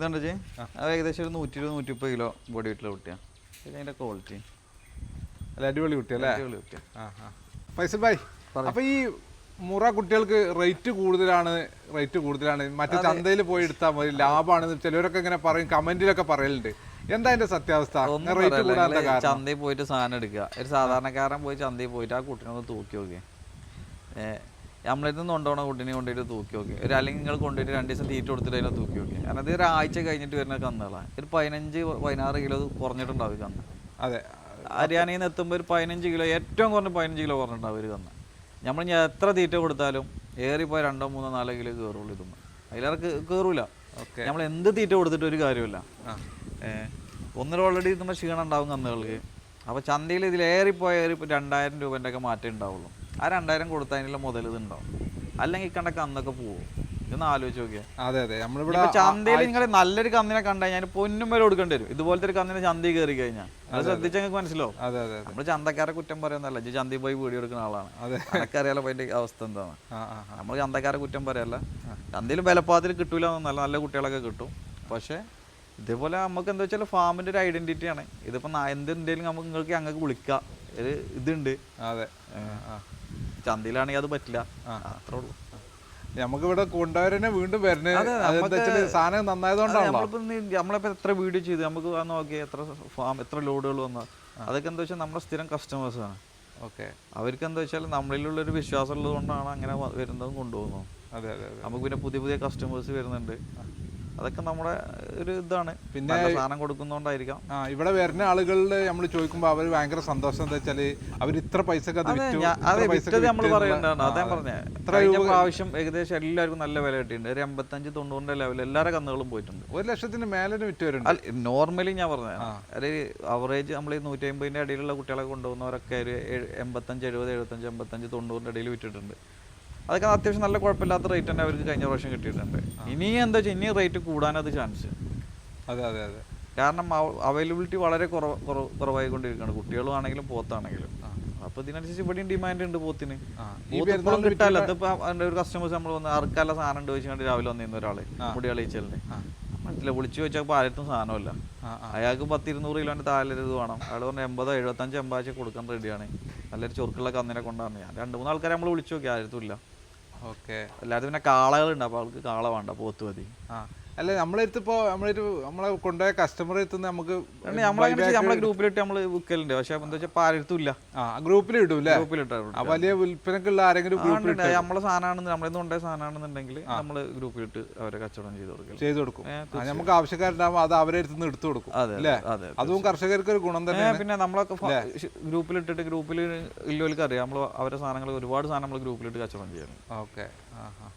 ഇതുണ്ട് ജി. അത് ഏകദേശം ഒരു നൂറ്റി ഇരുപത് നൂറ്റി മുപ്പത് കിലോ ബോഡി വെയിറ്റുള്ള കുട്ടിയാ. പിന്നെ അതിന്റെ ക്വാളിറ്റി അല്ല അടിപൊളി കുട്ടി അല്ലേ? അടിപൊളി കുട്ടിയാണ് പൈസ ഫൈസൽ ഭായ് അപ്പൊ ഈ മുറ കുട്ടികൾക്ക് റേറ്റ് കൂടുതലാണ് റേറ്റ് കൂടുതലാണ്. മറ്റേ ചന്തയിൽ പോയി എടുത്താൽ മതി ലാഭമാണ് ചിലവരൊക്കെ ഇങ്ങനെ പറയും കമന്റിലൊക്കെ പറയലുണ്ട്. എന്താ അതിന്റെ സത്യാവസ്ഥ? റേറ്റ്. കൂടാനുള്ള കാരണം. ചന്തയിൽ പോയിട്ട് സാധനം എടുക്കുക. ഒരു സാധാരണക്കാരൻ പോയി ചന്തയിൽ പോയിട്ട് ആ കുട്ടീനെ ഒന്ന് തൂക്കി നമ്മളിത് കൊണ്ടുപോകണ കുട്ടീനെ കൊണ്ടുപോയിട്ട് തൂക്കി നോക്കി. ഒരു അല്ലെങ്കിൽ നിങ്ങൾ കൊണ്ടുപോയിട്ട് രണ്ട് ദിവസം തീറ്റ കൊടുത്തിട്ട് അതിനെ തൂക്കി നോക്കി. കാരണം അത് ഒരാഴ്ച കഴിഞ്ഞിട്ട് വരുന്ന കന്നുകളാണ് ഒരു പതിനഞ്ച് പതിനാറ് കിലോ കുറഞ്ഞിട്ടുണ്ടാവും കന്ന്. അതെ. ഹരിയാനയിൽ നിന്ന് എത്തുമ്പോൾ ഒരു പതിനഞ്ച് കിലോ ഏറ്റവും കുറഞ്ഞ പതിനഞ്ച് കിലോ കുറഞ്ഞിട്ടുണ്ടാവും ഒരു കന്ന്. നമ്മൾ ഞാൻ എത്ര തീറ്റ കൊടുത്താലും ഏറിപ്പോയി രണ്ടോ മൂന്നോ നാലോ കിലോ കയറുള്ളൂ ഇതൊന്നും അതിലേറെ കയറൂല ഓക്കെ. നമ്മൾ എന്ത് തീറ്റ കൊടുത്തിട്ട് ഒരു കാര്യമില്ല. ഒന്നര ഓൾറെഡി ഇതുമ്പോൾ ക്ഷീണം ഉണ്ടാവും കന്നുകൾക്ക്. അപ്പോൾ ചന്തയിൽ ഇതിലേറിപ്പോയ ഒരു രണ്ടായിരം രൂപേന്റെയൊക്കെ മാറ്റം ഉണ്ടാവുള്ളൂ. ആ രണ്ടായിരം കൊടുത്തതിനുള്ള മുതൽ ഇതുണ്ടോ? അല്ലെങ്കിൽ കണ്ട കന്നൊക്കെ പോവും? ഇതൊന്ന് ആലോചിച്ച് നോക്കിയാൽ അതെ അതെ. നമ്മളിവിടെ ചന്തയിൽ നിങ്ങൾ നല്ലൊരു കന്നിനെ കണ്ടു കഴിഞ്ഞാൽ പൊന്നും വരെ കൊടുക്കേണ്ടി വരും. ഇതുപോലത്തെ ഒരു കന്നിനെ ചന്തയിൽ കയറി കഴിഞ്ഞാൽ അത് ശ്രദ്ധിച്ച നിങ്ങൾക്ക് മനസ്സിലാവും. അതെ അതെ നമ്മൾ ചന്തക്കാരെ കുറ്റം പറയുന്നല്ല ചന്തി ചന്തയിൽ പോയി വീഡിയോ എടുക്കുന്ന ആളാണ്. അതെ. എനിക്കറിയാലോ അതിന്റെ അവസ്ഥ എന്താണ്. നമ്മൾ ചന്തക്കാരെ കുറ്റം പറയല്ല. ചന്തയിൽ ബലപ്പാതിൽ കിട്ടൂല നല്ല നല്ല കുട്ടികളൊക്കെ കിട്ടും. പക്ഷേ ഇതേപോലെ നമുക്ക് എന്താ വെച്ചാൽ ഫാമിന്റെ ഒരു ഐഡന്റിറ്റി ആണ്. ഇതിപ്പോ എന്തെങ്കിലും നമുക്ക് നിങ്ങൾക്ക് അങ്ങക്ക് വിളിക്കാം. ഒരു ഇതുണ്ട്. അതെ. ചന്തയിലാണെങ്കിൽ അത് പറ്റില്ല. അത്രേ ഉള്ളൂ. നമുക്കിവിടെ കൊണ്ടുവരനെ വീണ്ടും വെച്ചാൽ സാധനം നന്നായതുകൊണ്ടാണല്ലോ. നമ്മളിപ്പോ നീ- നമ്മളിപ്പോ എത്ര വീഡിയോ ചെയ്ത് നമുക്ക് നോക്കി എത്ര ഫാം എത്ര ലോഡുകൾ വന്ന. അതൊക്കെ എന്താ വെച്ചാൽ നമ്മുടെ സ്ഥിരം കസ്റ്റമേഴ്സ് ആണ്. ഓക്കെ. അവർക്ക് എന്താ വെച്ചാൽ നമ്മളിലുള്ള ഒരു വിശ്വാസം ഉള്ളത് കൊണ്ടാണ് അങ്ങനെ വരുന്നതും കൊണ്ടുപോകുന്നത്. അതെ അതെ നമുക്ക് പിന്നെ പുതിയ പുതിയ കസ്റ്റമേഴ്സ് വരുന്നുണ്ട്. അതൊക്കെ നമ്മുടെ ഒരു ഇതാണ്. പിന്നെ സാധനം കൊടുക്കുന്നോണ്ടായിരിക്കാം. ആ ഇവിടെ വരുന്ന ആളുകളിൽ നമ്മൾ ചോദിക്കുമ്പോൾ അവർ ഭയങ്കര സന്തോഷം. എന്താ വെച്ചാൽ അവർ ഇത്ര പൈസക്ക് അത് വിറ്റത് നമ്മൾ അതാ പറഞ്ഞേ. കഴിഞ്ഞ രൂപ പ്രാവശ്യം ഏകദേശം എല്ലാവർക്കും നല്ല വില കിട്ടിയിട്ടുണ്ട്. ഒരു എൺപത്തഞ്ച് തൊണ്ണൂറിന്റെ ലെവൽ എല്ലാ കന്നുകളും പോയിട്ടുണ്ട്. ഒരു ലക്ഷത്തിന് മേലെ വിറ്റ് നോർമലി ഞാൻ പറഞ്ഞത് ഒരു അവറേജ് നമ്മൾ ഈ നൂറ്റി അമ്പതിന്റെ അടിയിലുള്ള കുട്ടികളെ കൊണ്ടുപോകുന്നവരൊക്കെ ഒരു എൺപത്തഞ്ച് എഴുപത് എഴുപത്തഞ്ച് എൺപത്തഞ്ച് തൊണ്ണൂറിന്റെ ഇടയിൽ വിറ്റിട്ടുണ്ട്. അതൊക്കെ അത്യാവശ്യം നല്ല കുഴപ്പമില്ലാത്ത റേറ്റ് തന്നെ അവർക്ക് കഴിഞ്ഞ പ്രാവശ്യം കിട്ടിയിട്ടുണ്ട്. ഇനി എന്താ വെച്ചാൽ ഇനി റേറ്റ് കൂടാനത് ചാൻസ് അതെ അതെ അതെ. കാരണം അവൈലബിലിറ്റി വളരെ കുറവ് കുറവ് കുറവായിക്കൊണ്ടിരിക്കുകയാണ്. കുട്ടികളും ആണെങ്കിലും പോത്താണെങ്കിലും അപ്പൊ ഇതിനനുസരിച്ച് ഇവിടെയും ഡിമാൻഡ് ഉണ്ട് പോത്തിന്. ആ, പോത്ത് ഇപ്പോഴും കിട്ടാല്ല അതിപ്പോ ഒരു കസ്റ്റമേഴ്സ് നമ്മൾ വന്ന് ആർക്കല്ല സാധനം ഉണ്ട് ചോദിച്ചാൽ രാവിലെ വന്നിരുന്ന ഒരാൾ മുടി കളിച്ചല്ലേ മനസ്സിലായി. വിളിച്ചു ചോദിച്ചപ്പോൾ ആരും സാധനമല്ല. അയാൾക്ക് പത്തിരുന്നൂറ് കിലോന്റെ താലരുത് വേണം. അയാൾ പറഞ്ഞ എൺപതോ എഴുപത്തഞ്ച് എൺപതാഴ്ച കൊടുക്കാൻ റെഡിയാണ് നല്ലൊരു ചൊറുക്കുള്ള കന്നിനെ കൊണ്ടാണ് ഞാൻ രണ്ട് മൂന്ന് ആൾക്കാരെ നമ്മൾ വിളിച്ചു നോക്കി ആരും ഇല്ല. ഓക്കെ. അല്ലാതെ പിന്നെ കാളകളുണ്ട് അപ്പോൾ ആൾക്ക് കാള വേണ്ട പോത്ത് മതി. ആ. അല്ല നമ്മളെടുത്ത് ഇപ്പോ നമ്മളൊരു നമ്മളെ കൊണ്ടുപോയ കസ്റ്റമർ എത്തുന്ന നമുക്ക് നമ്മളെ നമ്മളെ ഗ്രൂപ്പിലിട്ട് നമ്മൾ വിൽക്കലുണ്ട് പക്ഷെ എന്താ വെച്ചാൽ പാലെടുത്തില്ല ആ ഗ്രൂപ്പിൽ ഇടും ഗ്രൂപ്പിലിട്ടു ഗ്രൂപ്പിലിട്ടാണ് ആ വലിയ വിൽപ്പനക്കുള്ള ആരെങ്കിലും ഗ്രൂപ്പിൽ ഉണ്ട് നമ്മളെ സാധനമാണെന്ന് നമ്മളെ കൊണ്ടുപോയ സാധനമാണെന്നുണ്ടെങ്കിൽ നമ്മൾ ഗ്രൂപ്പിലിട്ട് അവരെ കച്ചവടം ചെയ്ത് കൊടുക്കും. ചെയ്ത് കൊടുക്കും. നമുക്ക് ആവശ്യക്കാരുണ്ടാകുമ്പോൾ അത് അവരെ അടുത്ത് നിന്ന് എടുത്തു കൊടുക്കും. അതെ അല്ലേ? അതെ അതും കർഷകർക്ക് ഒരു ഗുണം തന്നെ പിന്നെ നമ്മളൊക്കെ ഗ്രൂപ്പിലിട്ടിട്ട് ഗ്രൂപ്പിൽ ഇല്ലവർക്ക് അറിയാം. നമ്മൾ അവരെ സാധനങ്ങൾ ഒരുപാട് സാധനം നമ്മൾ ഗ്രൂപ്പിലിട്ട് കച്ചവടം ചെയ്യണം. ഓക്കെ. ആ ആ